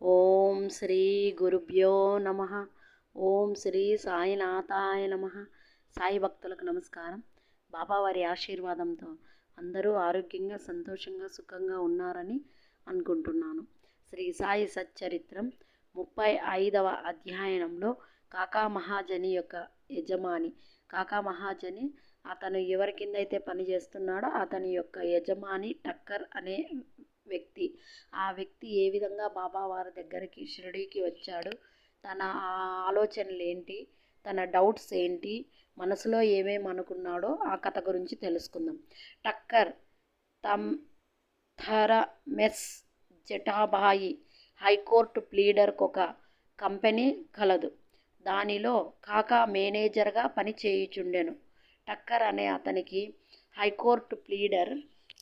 ఓం శ్రీ గురుభ్యో నమ. ఓం శ్రీ సాయినాథాయ నమ. సాయి భక్తులకు నమస్కారం. బాబావారి ఆశీర్వాదంతో అందరూ ఆరోగ్యంగా సంతోషంగా సుఖంగా ఉన్నారని అనుకుంటున్నాను. శ్రీ సాయి సచ్చరిత్రం ముప్పై ఐదవ అధ్యయనంలో కాకా మహాజని యొక్క యజమాని. కాకా మహాజని అతను ఎవరి కింద అయితే పని చేస్తున్నాడో అతని యొక్క యజమాని టక్కర్ అనే వ్యక్తి. ఆ వ్యక్తి ఏ విధంగా బాబా వారి దగ్గరికి షిరిడీకి వచ్చాడు? తన ఆలోచనలు ఏంటి? తన డౌట్స్ ఏంటి? మనసులో ఏమేమి అనుకున్నాడో ఆ కథ గురించి తెలుసుకుందాం. టక్కర్ తమ్ థర మెస్ జటాబాయి హైకోర్టు ప్లీడర్కు ఒక కంపెనీ కలదు. దానిలో కాకా మేనేజర్గా పని చేయుచుండెను. టక్కర్ అనే అతనికి హైకోర్టు ప్లీడర్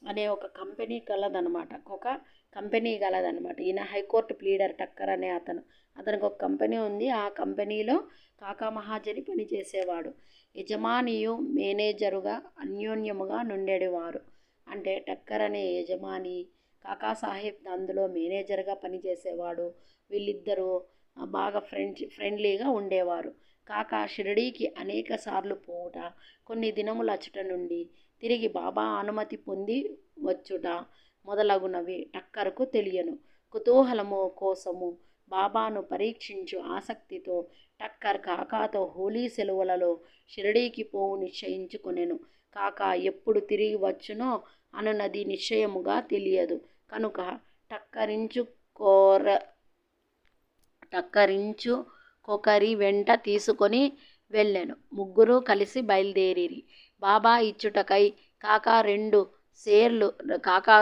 అనే ఒక కంపెనీ కలదనమాట ఒక కంపెనీ కలదనమాట ఈయన హైకోర్టు ప్లీడర్ టక్కర్ అనే అతను. అతనికి ఒక కంపెనీ ఉంది. ఆ కంపెనీలో కాకా మహాజని పనిచేసేవాడు. యజమానియు మేనేజరుగా అన్యోన్యముగా నుండేవారు అంటే టక్కర్ అనే యజమాని కాకా సాహెబ్ అందులో మేనేజర్గా పనిచేసేవాడు. వీళ్ళిద్దరూ బాగా ఫ్రెండ్ ఫ్రెండ్లీగా ఉండేవారు. కాకా షిరిడీకి అనేక సార్లు పోవుట కొన్ని దినములు అచ్చట నుండి తిరిగి బాబా అనుమతి పొంది వచ్చుట మొదలగునవి టక్కరకు తెలియను. కుతూహలము కోసము బాబాను పరీక్షించు ఆసక్తితో టక్కర్ కాకాతో హోలీ సెలవులలో షిరిడీకి పోవు నిశ్చయించుకొనెను. కాకా ఎప్పుడు తిరిగి వచ్చునో అనున్నది నిశ్చయముగా తెలియదు. కనుక టక్కరించుకోర టక్కరించు కొకరి వెంట తీసుకొని వెళ్ళాను. ముగ్గురు కలిసి బయలుదేరిరి. బాబా ఇచ్చుటకై కాకా రెండు సేర్లు కాకా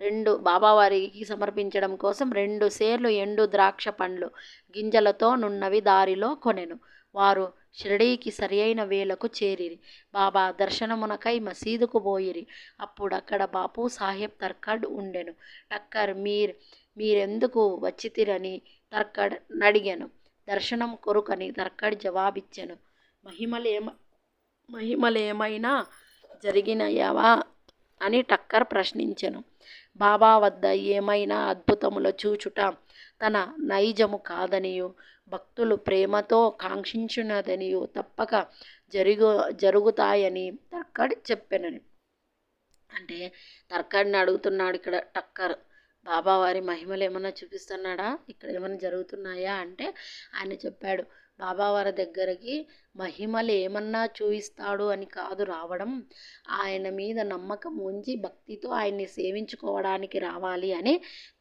రెండు బాబావారికి సమర్పించడం కోసం రెండు సేర్లు ఎండు ద్రాక్ష పండ్లు గింజలతో నున్నవి దారిలో కొనెను. వారు షిరిడీకి సరి అయిన వేలకు చేరిరి. బాబా దర్శనమునకై మసీదుకు పోయిరి. అప్పుడక్కడ బాపు సాహెబ్ తర్కడ్ ఉండెను. టక్కర్ మీర్ మీరెందుకు వచ్చితిరని తర్కడ్ నడిగాను. దర్శనం కొరుకని తర్కడ్ జవాబిచ్చెను. మహిమలేమ మహిమలేమైనా జరిగినయవా? అని టక్కర్ ప్రశ్నించెను. బాబా వద్ద ఏమైనా అద్భుతముల చూచుట తన నైజము కాదనియు. భక్తులు ప్రేమతో కాంక్షించున్నదనియు తప్పక జరుగు జరుగుతాయని తర్కడ్ చెప్పానని. అంటే తర్కడ్ని అడుగుతున్నాడు ఇక్కడ టక్కర్. బాబావారి మహిమలు ఏమన్నా చూపిస్తున్నాడా? ఇక్కడ ఏమైనా జరుగుతున్నాయా? అంటే ఆయన చెప్పాడు బాబావారి దగ్గరికి మహిమలు ఏమన్నా చూపిస్తాడు అని కాదు రావడం. ఆయన మీద నమ్మకం ఉంచి భక్తితో ఆయన్ని సేవించుకోవడానికి రావాలి అని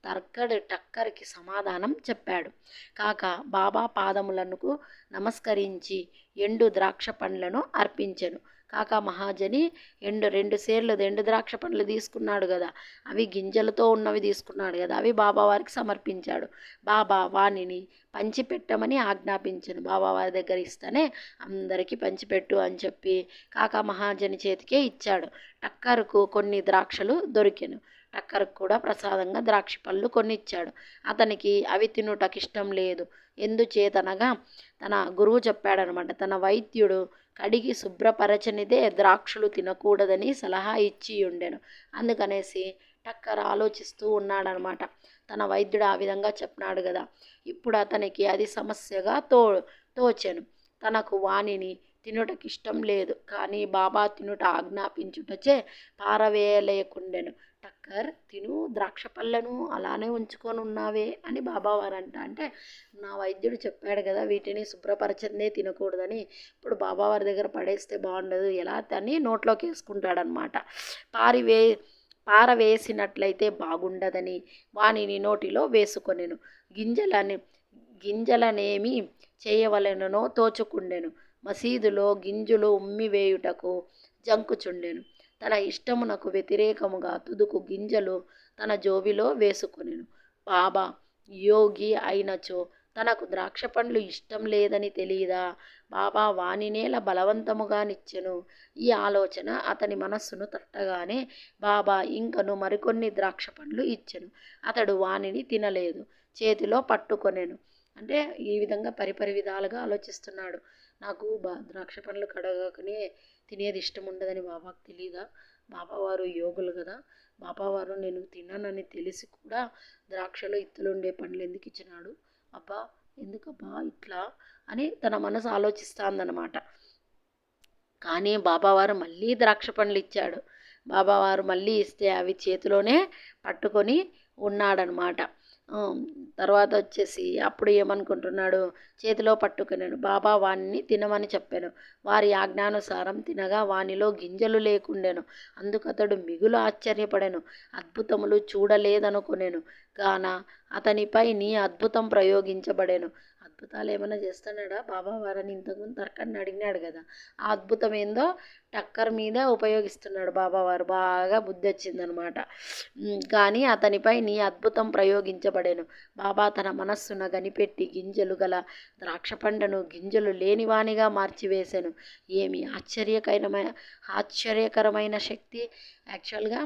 తర్కడ్ టక్కర్కి సమాధానం చెప్పాడు. కాక బాబా పాదములకు నమస్కరించి ఎండు ద్రాక్ష పండ్లను అర్పించెను. కాకా మహాజని ఎండు రెండు సేర్లు ఎండు ద్రాక్ష పండ్లు తీసుకున్నాడు కదా. అవి గింజలతో ఉన్నవి తీసుకున్నాడు కదా. అవి బాబావారికి సమర్పించాడు. బాబా వాణిని పంచిపెట్టమని ఆజ్ఞాపించను. బాబావారి దగ్గర ఇస్తేనే అందరికీ పంచిపెట్టు అని చెప్పి కాకా మహాజని చేతికే ఇచ్చాడు. టక్కరుకు కొన్ని ద్రాక్షలు దొరికెను. టక్కర్కు కూడా ప్రసాదంగా ద్రాక్ష పళ్ళు కొన్ని ఇచ్చాడు అతనికి అవి తినుటకు ఇష్టం లేదు. ఎందుచేతనగా తన గురువు చెప్పాడనమాట తన వైద్యుడు కడిగి శుభ్రపరచనిదే ద్రాక్షలు తినకూడదని సలహా ఇచ్చి ఉండెను. అందుకనేసి టక్కర్ ఆలోచిస్తూ ఉన్నాడనమాట. తన వైద్యుడు ఆ విధంగా చెప్పినాడు కదా ఇప్పుడు అతనికి అది సమస్యగా తో తోచెను. తనకు వాణిని తినుటకిష్టం లేదు. కానీ బాబా తినుట ఆజ్ఞాపించుటచే పారవేయలేకుండెను. శంకర్ తిను ద్రాక్ష పళ్ళను అలానే ఉంచుకొని ఉన్నావే అని బాబావారు అంట అంటే నా వైద్యుడు చెప్పాడు కదా వీటిని శుభ్రపరచందే తినకూడదని. ఇప్పుడు బాబావారి దగ్గర పడేస్తే బాగుండదు. ఎలా అని నోట్లోకి వేసుకుంటాడనమాట. పారివే పారవేసినట్లయితే బాగుండదని వానిని నోటిలో వేసుకొనెను. గింజలని గింజలనేమి చేయవలెనో తోచుకుండెను. మసీదులో గింజలు ఉమ్మివేయుటకు జంకుచుండెను. తన ఇష్టమునకు వ్యతిరేకముగా తుదుకు గింజలు తన జోబిలో వేసుకొనెను. బాబా యోగి అయినచో తనకు ద్రాక్ష పండ్లు ఇష్టం లేదని తెలియదా బాబా వానినేల బలవంతముగా నిచ్చెను. ఈ ఆలోచన అతని మనస్సును తట్టగానే బాబా ఇంకను మరికొన్ని ద్రాక్ష పండ్లు ఇచ్చెను. అతడు వానిని తినలేదు. చేతిలో పట్టుకొనెను. అంటే ఈ విధంగా పరిపరి విధాలుగా ఆలోచిస్తున్నాడు. నాకు బా ద్రాక్ష పండ్లు కడగకనే తినేది ఇష్టం ఉండదని బాబాకు తెలియదా బాబావారు యోగులు కదా. బాబావారు నేను తిన్నానని తెలిసి కూడా ద్రాక్షలో ఇత్తులు ఉండే పండ్లు ఎందుకు ఇచ్చినాడు? అబ్బా ఎందుకబ్బా ఇట్లా? అని తన మనసు ఆలోచిస్తాందనమాట కానీ బాబావారు మళ్ళీ ద్రాక్ష పండ్లు ఇచ్చాడు. బాబావారు మళ్ళీ ఇస్తే అవి చేతిలోనే పట్టుకొని ఉన్నాడనమాట తర్వాత వచ్చేసి అప్పుడు ఏమనుకుంటున్నాడు? చేతిలో పట్టుకున్నాను బాబా వాణ్ణి తినమని చెప్పాను. వారి ఆజ్ఞానుసారం తినగా వానిలో గింజలు లేకుండెను. అందుకతడు మిగులు ఆశ్చర్యపడాను. అద్భుతములు చూడలేదనుకునేను. గాన అతనిపై నీ అద్భుతం ప్రయోగించబడాను. అద్భుతాలు ఏమైనా చేస్తున్నాడా? బాబా వారని ఇంతకుముందు తర్కాన్ని అడిగినాడు కదా. ఆ అద్భుతం ఏందో టక్కర్ మీద ఉపయోగిస్తున్నాడు బాబావారు బాగా బుద్ధి వచ్చిందనమాట కానీ అతనిపై నీ అద్భుతం ప్రయోగించబడేను. బాబా తన మనస్సున గనిపెట్టి గింజలు గల ద్రాక్ష పండను గింజలు లేనివానిగా మార్చివేశాను ఏమి ఆశ్చర్యకరమైన ఆశ్చర్యకరమైన శక్తి? యాక్చువల్గా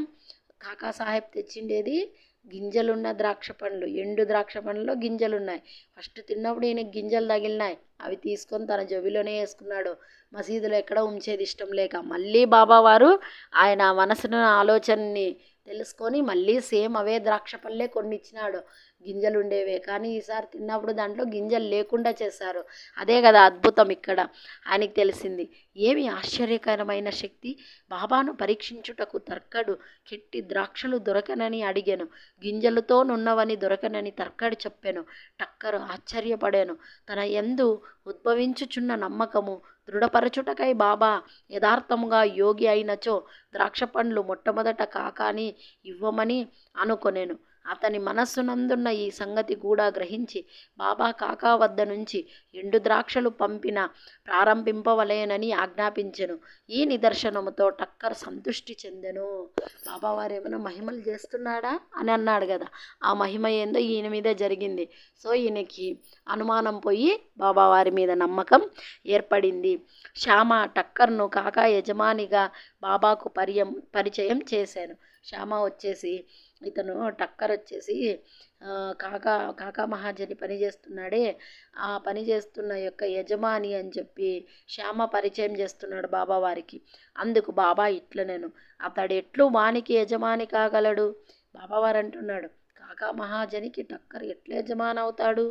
కాకా సాహెబ్ తెచ్చిండేది గింజలున్న ద్రాక్ష పండ్లు. ఎండు ద్రాక్ష పండ్లలో గింజలు ఉన్నాయి ఫస్ట్ తిన్నప్పుడు ఈయనకి గింజలు తగిలినాయి. అవి తీసుకొని తన జబిలోనే వేసుకున్నాడు. మసీదులో ఎక్కడ ఉంచేది ఇష్టం లేక మళ్ళీ బాబావారు ఆయన మనసును ఆలోచనని తెలుసుకొని మళ్ళీ సేమ్ అవే ద్రాక్ష పళ్ళే కొన్ని ఇచ్చినాడు గింజలు ఉండేవే కానీ ఈసారి తిన్నప్పుడు దాంట్లో గింజలు లేకుండా చేశారు. అదే కదా అద్భుతం ఇక్కడ ఆయనకి తెలిసింది. ఏమి ఆశ్చర్యకరమైన శక్తి? బాబాను పరీక్షించుటకు తర్కడు కెట్టి ద్రాక్షలు దొరకనని అడిగాను. గింజలతో నున్నవని దొరకనని తర్కడు చెప్పాను. టక్కరు ఆశ్చర్యపడాను. తన ఎందు ఉద్భవించుచున్న నమ్మకము దృఢపరచుటకై బాబా యథార్థముగా యోగి అయినచో ద్రాక్ష పండ్లు మొట్టమొదట కాకాని ఇవ్వమని అనుకొనేను. అతని మనస్సునందున్న ఈ సంగతి కూడా గ్రహించి బాబా కాకా వద్ద నుంచి ఎండు ద్రాక్షలు పంపిన ప్రారంభింపవలేనని ఆజ్ఞాపించెను. ఈ నిదర్శనముతో టక్కర్ సంతృష్టి చెందెను. బాబావారు ఏమైనా మహిమలు చేస్తున్నాడా? అని అన్నాడు కదా ఆ మహిమ ఏందో ఈయన మీద జరిగింది. సో ఈయనకి అనుమానం పోయి బాబావారి మీద నమ్మకం ఏర్పడింది. శ్యామ టక్కర్ను కాకా యజమానిగా బాబాకు పరియం పరిచయం చేశాను. శ్యామ వచ్చేసి ఇతను టక్కర్ వచ్చేసి కాకా కాకా మహాజని పని చేస్తున్నాడే. ఆ పని చేస్తున్న యొక్క యజమాని అని చెప్పి శ్యామ పరిచయం చేస్తున్నాడు బాబా వారికి. అందుకు బాబా ఇట్ల నేను అతడు ఎట్లు వానికి యజమాని కాగలడు? బాబావారు అంటున్నాడు కాకా మహాజనికి టక్కర్ ఎట్లా యజమాని అవుతాడు?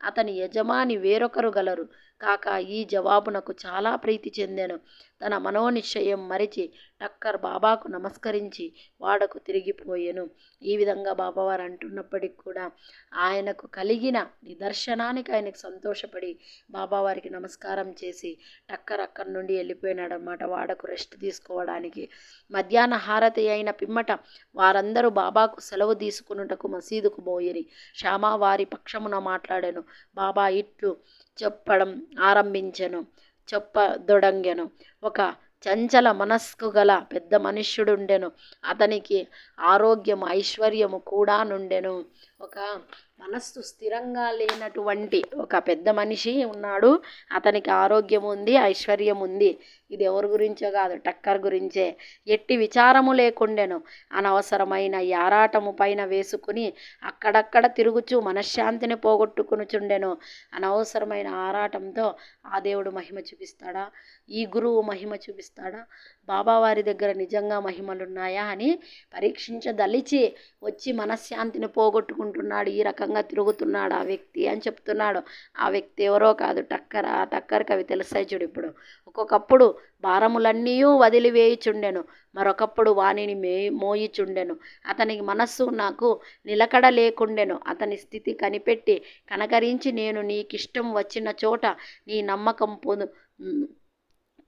అతని యజమాని వేరొకరు గలరు. కాక ఈ జవాబునకు చాలా ప్రీతి చెందాను. తన మనోనిశ్చయం మరిచి టక్కర్ బాబాకు నమస్కరించి వాడకు తిరిగిపోయాను. ఈ విధంగా బాబావారు అంటున్నప్పటికి కూడా ఆయనకు కలిగిన నిదర్శనానికి ఆయనకు సంతోషపడి బాబావారికి నమస్కారం చేసి టక్కర్ అక్కడి నుండి వెళ్ళిపోయినాడు అనమాట వాడకు రెస్ట్ తీసుకోవడానికి. మధ్యాహ్న హారతి అయిన పిమ్మట వారందరూ బాబాకు సెలవు తీసుకున్నటకు మసీదుకు పోయిరి. శ్యామ వారి పక్షమున మాట్లాడాను. బాబా ఇట్లు చెప్పడం ఆరంభించెను. చెప్పదొడంగెను. ఒక చంచల మనస్కు గల పెద్ద మనుష్యుడుండెను. అతనికి ఆరోగ్యము ఐశ్వర్యము కూడా నుండెను. ఒక మనస్సు స్థిరంగా లేనటువంటి ఒక పెద్ద మనిషి ఉన్నాడు. అతనికి ఆరోగ్యం ఉంది ఐశ్వర్యం ఉంది. ఇది ఎవరి గురించో కాదు టక్కర్ గురించే. ఎట్టి విచారము లేకుండెను. అనవసరమైన యారాటము పైన వేసుకుని అక్కడక్కడ తిరుగుచూ మనశ్శాంతిని పోగొట్టుకునుచుండెను. అనవసరమైన ఆరాటంతో ఆ దేవుడు మహిమ చూపిస్తాడా? ఈ గురువు మహిమ చూపిస్తాడా? బాబావారి దగ్గర నిజంగా మహిమలున్నాయా అని పరీక్షించదలిచి వచ్చి మనశ్శాంతిని పోగొట్టుకుంటున్నాడు. ఈ రకంగా తిరుగుతున్నాడు ఆ వ్యక్తి అని చెప్తున్నాడు. ఆ వ్యక్తి ఎవరో కాదు టక్కర్. ఆ టక్కర్కి అవి తెలుస్తాయి చూడు ఇప్పుడు? ఒక్కొక్కప్పుడు భారములన్నీ వదిలివేయుచుండెను. మరొకప్పుడు వానిని మే మోయిచుండెను. అతనికి మనస్సు నాకు నిలకడ లేకుండెను. అతని స్థితి కనిపెట్టి కనకరించి నేను నీకిష్టం వచ్చిన చోట నీ నమ్మకం పొందు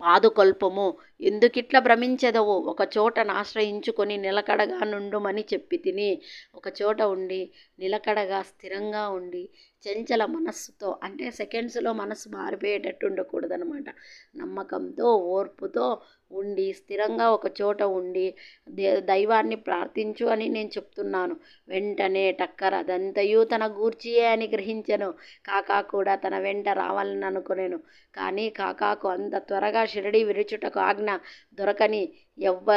పాదుకొల్పము. ఎందుకిట్ల భ్రమించెదవు? ఒక చోటను ఆశ్రయించుకొని నిలకడగా నుండుమని చెప్పి తిని ఒకచోట ఉండి నిలకడగా స్థిరంగా ఉండి చంచల మనస్సుతో అంటే సెకండ్స్లో మనస్సు మారిపోయేటట్టు ఉండకూడదనమాట నమ్మకంతో ఓర్పుతో ఉండి స్థిరంగా ఒక చోట ఉండి దే దైవాన్ని ప్రార్థించు అని నేను చెప్తున్నాను. వెంటనే టక్కర్ అదంతయు తన గూర్చియే అని గ్రహించెను. కాకా కూడా తన వెంట రావాలని అనుకునేను. కానీ కాకాకు అంత త్వరగా షిరడి విరుచుటకు ఆజ్ఞ దొరకని ఎవ్వ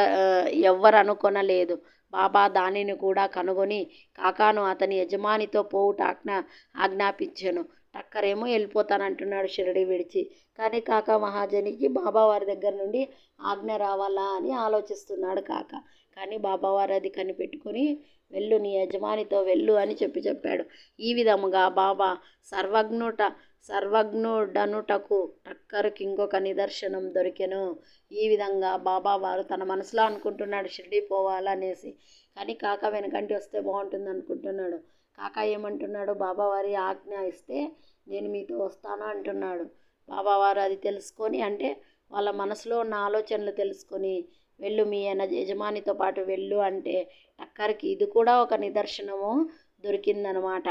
ఎవ్వరు అనుకొనలేదు బాబా దానిని కూడా కనుగొని కాకాను అతని యజమానితో పోవుట ఆజ్ఞ ఆజ్ఞాపించాను. టక్కరేమో వెళ్ళిపోతానంటున్నాడు షిరిడి విడిచి. కానీ కాక మహాజనికి బాబావారి దగ్గర నుండి ఆజ్ఞ రావాలా అని ఆలోచిస్తున్నాడు కాక. కానీ బాబావారు అది కనిపెట్టుకొని వెళ్ళు నీ యజమానితో వెళ్ళు అని చెప్పి చెప్పాడు. ఈ విధముగా బాబా సర్వజ్ఞుట సర్వజ్ఞుడనుటకు టక్కర్కి ఇంకొక నిదర్శనం దొరికెను. ఈ విధంగా బాబా వారు తన మనసులో అనుకుంటున్నాడు షిరిడి పోవాలనేసి. కానీ కాక వెనకంటి వస్తే బాగుంటుంది అనుకుంటున్నాడు. కాక ఏమంటున్నాడు? బాబావారి ఆజ్ఞ ఇస్తే నేను మీతో వస్తాను అంటున్నాడు. బాబావారు అది తెలుసుకొని అంటే వాళ్ళ మనసులో ఉన్న ఆలోచనలు తెలుసుకొని వెళ్ళు మీ యజమానితో పాటు వెళ్ళు అంటే టక్కర్కి ఇది కూడా ఒక నిదర్శనము దొరికిందనమాట.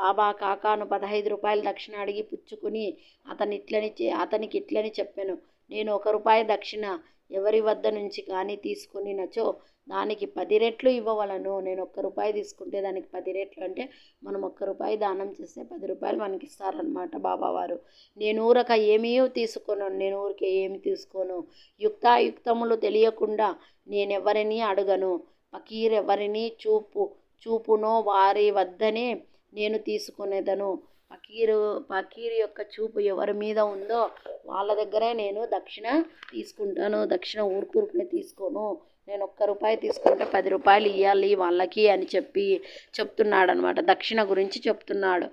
బాబా కాకాను పదహైదు రూపాయలు దక్షిణ అడిగి పుచ్చుకుని అతని ఇట్లని చే- అతనికి ఇట్లని చెప్పాను. నేను ఒక రూపాయి దక్షిణ ఎవరి వద్ద నుంచి కానీ తీసుకుని నచో దానికి పది రెట్లు ఇవ్వవలను. నేను ఒక్క రూపాయి తీసుకుంటే దానికి పది రెట్లు అంటే మనం ఒక్క రూపాయి దానం చేస్తే పది రూపాయలు మనకి ఇస్తారనమాట బాబావారు. నేను ఊరక ఏమీ తీసుకోను నేను ఊరికే ఏమి తీసుకోను. యుక్తాయుక్తములు తెలియకుండా నేనెవరిని అడగను? ఫకీర్ ఎవరిని చూపు చూపునో వారి వద్దనే నేను తీసుకునేదను. ఫకీరు ఫకీర్ యొక్క చూపు ఎవరి మీద ఉందో వాళ్ళ దగ్గరే నేను దక్షిణ తీసుకుంటాను. దక్షిణ ఊరుకూరుకునే తీసుకోను. నేను ఒక్క రూపాయి తీసుకుంటే పది రూపాయలు ఇవ్వాలి వాళ్ళకి అని చెప్పి చెప్తున్నాడు అనమాట దక్షిణ గురించి చెప్తున్నాడు.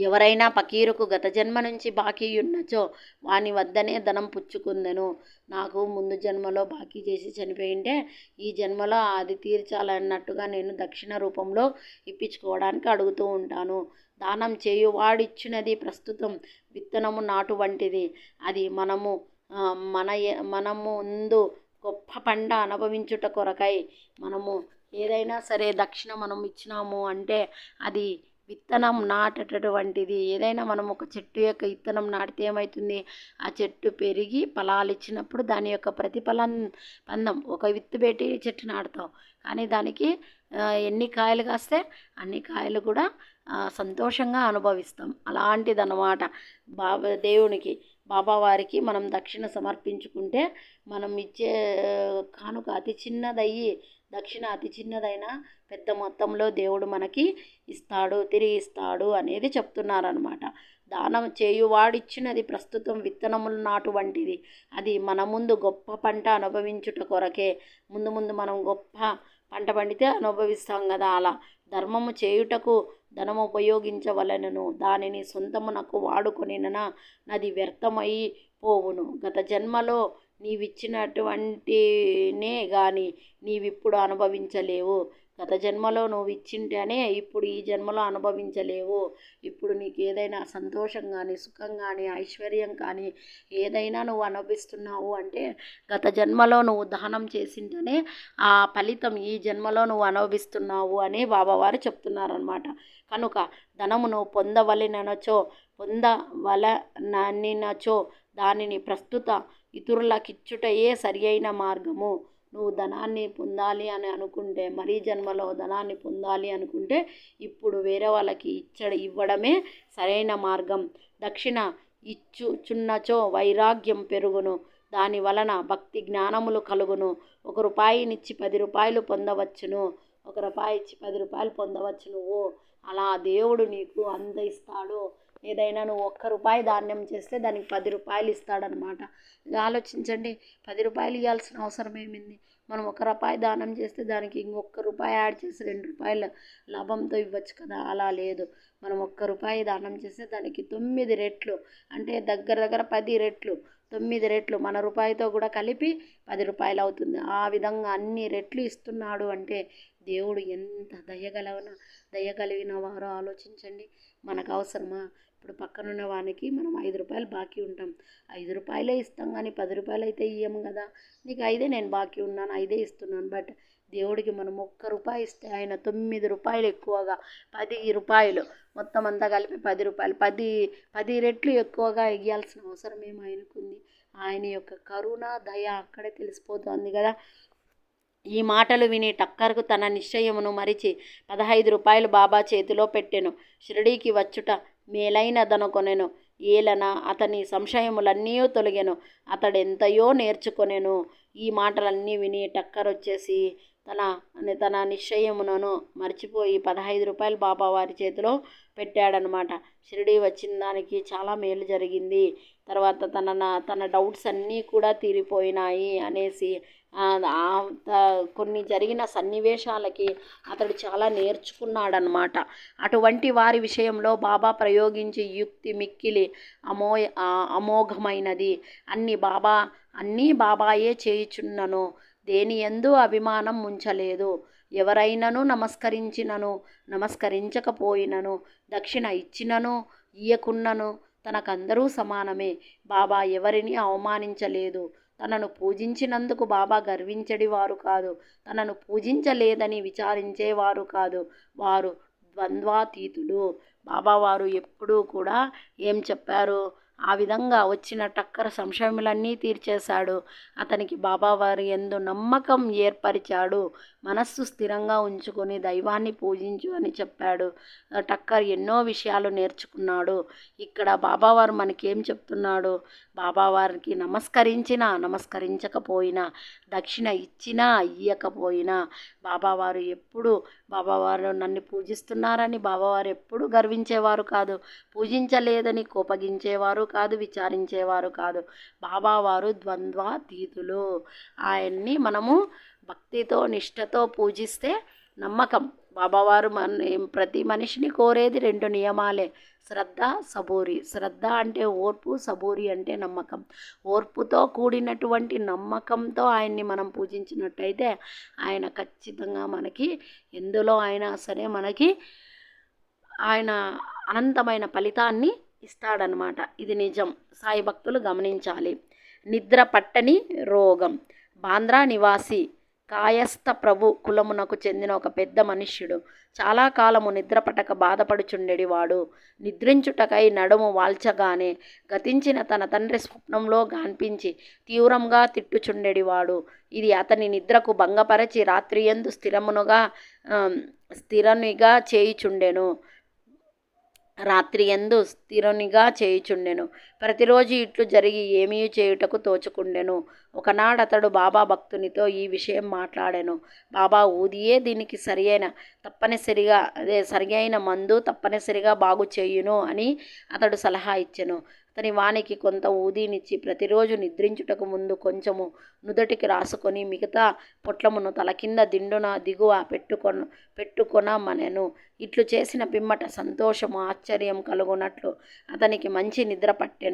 ఎవరైనా పకీరుకు గత జన్మ నుంచి బాకీ ఉన్నచో వాని వద్దనే ధనం పుచ్చుకుందెను. నాకు ముందు జన్మలో బాకీ చేసి చనిపోయింటే ఈ జన్మలో అది తీర్చాలన్నట్టుగా నేను దక్షిణ రూపంలో ఇప్పించుకోవడానికి అడుగుతూ ఉంటాను. దానం చేయువాడిచ్చినది ప్రస్తుతం విత్తనము నాటు వంటిది. అది మనము మన మనము ముందు గొప్ప పంట అనుభవించుట కొరకై మనము ఏదైనా సరే దక్షిణ మనం ఇచ్చినాము అంటే అది విత్తనం నాటేటటువంటిది. ఏదైనా మనం ఒక చెట్టు యొక్క విత్తనం నాటితే ఏమవుతుంది ఆ చెట్టు పెరిగి ఫలాలు ఇచ్చినప్పుడు దాని యొక్క ప్రతిఫలం పందం. ఒక విత్తు పెట్టి చెట్టు నాటుతాం. కానీ దానికి ఎన్ని కాయలు కాస్తే అన్ని కాయలు కూడా సంతోషంగా అనుభవిస్తాం. అలాంటిదన్నమాట. బాబా దేవునికి బాబావారికి మనం దక్షిణ సమర్పించుకుంటే మనం ఇచ్చే కానుక అతి చిన్నదయ్యి దక్షిణ అతి చిన్నదైన పెద్ద మొత్తంలో దేవుడు మనకి ఇస్తాడు తిరిగి ఇస్తాడు అనేది చెప్తున్నారనమాట దానం చేయువాడిచ్చినది ప్రస్తుతం విత్తనములు నాటు వంటిది. అది మన ముందు గొప్ప పంట అనుభవించుట కొరకే. ముందు ముందు మనం గొప్ప పంట పండితే అనుభవిస్తాం కదా అలా. ధర్మము చేయుటకు ధనము ఉపయోగించవలెనను. దానిని సొంతమునకు వాడుకొనిన నది వ్యర్థమై పోవును. గత జన్మలో నీవిచ్చినటువంటినే కానీ నీవిప్పుడు అనుభవించలేవు. గత జన్మలో నువ్వు ఇచ్చింటేనే ఇప్పుడు ఈ జన్మలో అనుభవించలేవు. ఇప్పుడు నీకు ఏదైనా సంతోషం కానీ సుఖం కానీ ఐశ్వర్యం కానీ ఏదైనా నువ్వు అనుభవిస్తున్నావు అంటే గత జన్మలో నువ్వు దానం చేసింటేనే ఆ ఫలితం ఈ జన్మలో నువ్వు అనుభవిస్తున్నావు అని బాబావారు చెప్తున్నారనమాట కనుక ధనమును పొందవలెనచో పొందవలననినచో దానిని ప్రస్తుత ఇతరులకిచ్చుటయే సరి అయిన మార్గము. నువ్వు ధనాన్ని పొందాలి అని అనుకుంటే మరీ జన్మలో ధనాన్ని పొందాలి అనుకుంటే ఇప్పుడు వేరే వాళ్ళకి ఇచ్చ ఇవ్వడమే సరైన మార్గం. దక్షిణ ఇచ్చు చున్నచో వైరాగ్యం పెరుగును. దాని వలన భక్తి జ్ఞానములు కలుగును. ఒక రూపాయినిచ్చి పది రూపాయలు పొందవచ్చును. ఒక రూపాయి ఇచ్చి పది రూపాయలు పొందవచ్చు నువ్వు అలా దేవుడు నీకు అందయిస్తాడు ఏదైనా నువ్వు ఒక్క రూపాయి ధాన్యం చేస్తే దానికి పది రూపాయలు ఇస్తాడనమాట. ఆలోచించండి పది రూపాయలు ఇవ్వాల్సిన అవసరం ఏమింది? మనం ఒక రూపాయి దానం చేస్తే దానికి ఇంకొక రూపాయి యాడ్ చేసి రెండు రూపాయల లాభంతో ఇవ్వచ్చు కదా? అలా లేదు. మనం ఒక్క రూపాయి దానం చేస్తే దానికి తొమ్మిది రెట్లు అంటే దగ్గర దగ్గర పది రెట్లు తొమ్మిది రెట్లు మన రూపాయితో కూడా కలిపి పది రూపాయలు అవుతుంది. ఆ విధంగా అన్ని రెట్లు ఇస్తున్నాడు అంటే దేవుడు ఎంత దయగలవన దయగలిగిన వారో ఆలోచించండి. మనకు అవసరమా? ఇప్పుడు పక్కనున్న వానికి మనం ఐదు రూపాయలు బాకీ ఉంటాం. ఐదు రూపాయలే ఇస్తాం కానీ పది రూపాయలు అయితే ఇయ్యము కదా. నీకు ఐదే నేను బాకీ ఉన్నాను ఐదే ఇస్తున్నాను. బట్ దేవుడికి మనం ఒక్క రూపాయి ఇస్తే ఆయన తొమ్మిది రూపాయలు ఎక్కువగా పది రూపాయలు మొత్తం అంతా కలిపి పది రూపాయలు పది పది రెట్లు ఎక్కువగా ఇవ్వాల్సిన అవసరం ఏమో ఆయనకుంది. ఆయన యొక్క కరుణ దయ అక్కడే తెలిసిపోతుంది కదా. ఈ మాటలు విని టక్కర్కు తన నిశ్చయమును మరిచి పదహైదు రూపాయలు బాబా చేతిలో పెట్టెను. షిరిడీకి వచ్చుట మేలైనదనుకొనెను. ఏలన అతని సంశయములన్నీ తొలగెను. అతడెంతయో నేర్చుకొనెను. ఈ మాటలన్నీ విని టక్కరొచ్చేసి తన తన నిశ్చయమునను మర్చిపోయి పదహైదు రూపాయలు బాబా వారి చేతిలో పెట్టాడనమాట. షిరిడి వచ్చిన దానికి చాలా మేలు జరిగింది. తర్వాత తన తన డౌట్స్ అన్నీ కూడా తీరిపోయినాయి అనేసి కొన్ని జరిగిన సన్నివేశాలకి అతడు చాలా నేర్చుకున్నాడనమాట అటువంటి వారి విషయంలో బాబా ప్రయోగించి యుక్తి మిక్కిలి అమో అమోఘమైనది. అన్ని బాబా అన్నీ బాబాయే చేయుచున్నను. దేని ఎందు అభిమానం ఉంచలేదు ఎవరైనను నమస్కరించినను నమస్కరించకపోయినను దక్షిణ ఇచ్చినను ఇయ్యకున్నను తనకందరూ సమానమే. బాబా ఎవరిని అవమానించలేదు. తనను పూజించినందుకు బాబా గర్వించడివారు కాదు. తనను పూజించలేదని విచారించేవారు కాదు. వారు ద్వంద్వాతీతుడు బాబా వారు ఎప్పుడూ కూడా ఏం చెప్పారు? ఆ విధంగా వచ్చిన టక్కర సంశయములన్నీ తీర్చేశాడు. అతనికి బాబావారి ఎందు నమ్మకం ఏర్పరిచాడు. మనస్సు స్థిరంగా ఉంచుకొని దైవాన్ని పూజించు అని చెప్పాడు. టక్కర్ ఎన్నో విషయాలు నేర్చుకున్నాడు. ఇక్కడ బాబావారు మనకేం చెప్తున్నాడు? బాబావారికి నమస్కరించినా నమస్కరించకపోయినా దక్షిణ ఇచ్చినా ఇయ్యకపోయినా బాబావారు ఎప్పుడు బాబావారు నన్ను పూజిస్తున్నారని బాబావారు ఎప్పుడు గర్వించేవారు కాదు. పూజించలేదని కోపగించేవారు కాదు విచారించేవారు కాదు. బాబావారు ద్వంద్వాతీతులు. ఆయన్ని మనము భక్తితో నిష్టతో పూజిస్తే నమ్మకం. బాబావారు మన ప్రతి మనిషిని కోరేది రెండు నియమాలే. శ్రద్ధ సబూరి. శ్రద్ధ అంటే ఓర్పు సబూరి అంటే నమ్మకం. ఓర్పుతో కూడినటువంటి నమ్మకంతో ఆయన్ని మనం పూజించినట్టయితే ఆయన ఖచ్చితంగా మనకి ఎందులో అయినా సరే మనకి ఆయన అనంతమైన ఫలితాన్ని ఇస్తాడనమాట ఇది నిజం. సాయి భక్తులు గమనించాలి. నిద్ర పట్టని రోగం. బాంద్రా నివాసి కాయస్థ ప్రభు కులమునకు చెందిన ఒక పెద్ద మనుష్యుడు. చాలా కాలము నిద్రపటక బాధపడుచుండెడివాడు నిద్రించుటకై నడుము వాల్చగానే గతించిన తన తండ్రి స్వప్నంలో గాన్పించి తీవ్రంగా తిట్టుచుండెడివాడు ఇది అతని నిద్రకు భంగపరచి రాత్రియందు స్థిరమునుగా స్థిరనిగా చేయుచుండెను. రాత్రి ఎందు స్థిరునిగా చేయుచుండెను. ప్రతిరోజు ఇట్లు జరిగి ఏమీ చేయుటకు తోచుకుండెను. ఒకనాడు అతడు బాబా భక్తునితో ఈ విషయం మాట్లాడాను. బాబా ఊదియే దీనికి సరియైన తప్పనిసరిగా అదే సరియైన మందు తప్పనిసరిగా బాగు చేయును అని అతడు సలహా ఇచ్చెను. అతని వానికి కొంత ఊదీనిచ్చి ప్రతిరోజు నిద్రించుటకు ముందు కొంచెము నుదటికి రాసుకొని మిగతా పొట్లమును తల కింద దిండున దిగువ పెట్టుకొన పెట్టుకొనమనెను. ఇట్లు చేసిన పిమ్మట సంతోషము ఆశ్చర్యం కలుగునట్లు అతనికి మంచి నిద్ర పట్టెను.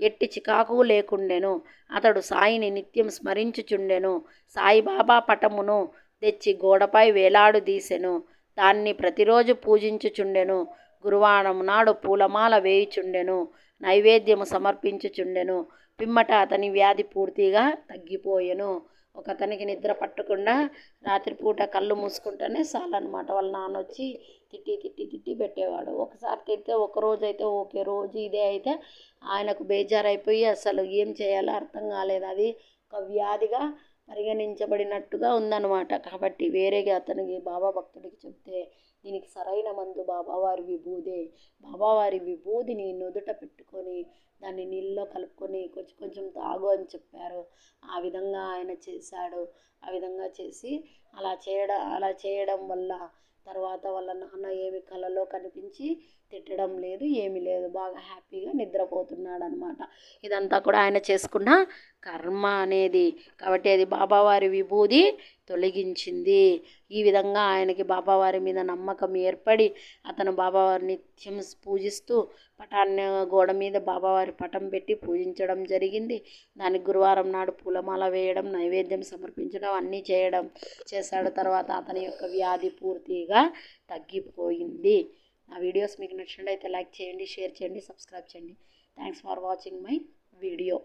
ఎట్టి చికాకు లేకుండెను. అతడు సాయిని నిత్యం స్మరించుచుండెను. సాయిబాబా పటమును తెచ్చి గోడపై వేలాడుదీసెను దాన్ని ప్రతిరోజు పూజించుచుండెను. గురువారం నాడు పూలమాల వేయుచుండెను. నైవేద్యము సమర్పించుచుండెను. పిమ్మట అతని వ్యాధి పూర్తిగా తగ్గిపోయెను. ఒక అతనికి నిద్ర పట్టకుండా రాత్రిపూట కళ్ళు మూసుకుంటేనే చాలన్నమాట. వాళ్ళ నాన్న వచ్చి తిట్టి తిట్టి తిట్టి పెట్టేవాడు. ఒకసారి తిడితే ఒక రోజు అయితే ఓకే రోజు ఇదే అయితే ఆయనకు బేజారైపోయి అసలు ఏం చేయాలో అర్థం కాలేదు. అది ఒక వ్యాధిగా పరిగణించబడినట్టుగా ఉందన్నమాట. కాబట్టి వేరేగా అతనికి బాబా భక్తుడికి చెప్తే దీనికి సరైన మందు బాబావారి విభూదే. బాబావారి విభూదిని నుదుట పెట్టుకొని దాన్ని నీళ్ళలో కలుపుకొని కొంచెం కొంచెం తాగు అని చెప్పారు. ఆ విధంగా ఆయన చేశాడు. ఆ విధంగా చేసి అలా చేయడం అలా చేయడం వల్ల తర్వాత వాళ్ళ నాన్న ఏమి కలలో కనిపించి తిట్టడం లేదు ఏమీ లేదు. బాగా హ్యాపీగా నిద్రపోతున్నాడు అనమాట ఇదంతా కూడా ఆయన చేసుకున్న కర్మ అనేది. కాబట్టి అది బాబావారి విభూది తొలగించింది. ఈ విధంగా ఆయనకి బాబావారి మీద నమ్మకం ఏర్పడి అతను బాబావారి నిత్యం పూజిస్తూ పటాన్ని గోడ మీద బాబావారి పటం పెట్టి పూజించడం జరిగింది. దానికి గురువారం నాడు పూలమాల వేయడం నైవేద్యం సమర్పించడం అన్నీ చేయడం చేశాడు. తర్వాత అతని యొక్క వ్యాధి పూర్తిగా తగ్గిపోయింది. నా వీడియోస్ మీకు నచ్చినట్లయితే లైక్ చేయండి షేర్ చేయండి సబ్స్క్రైబ్ చేయండి. Thanks for watching my video.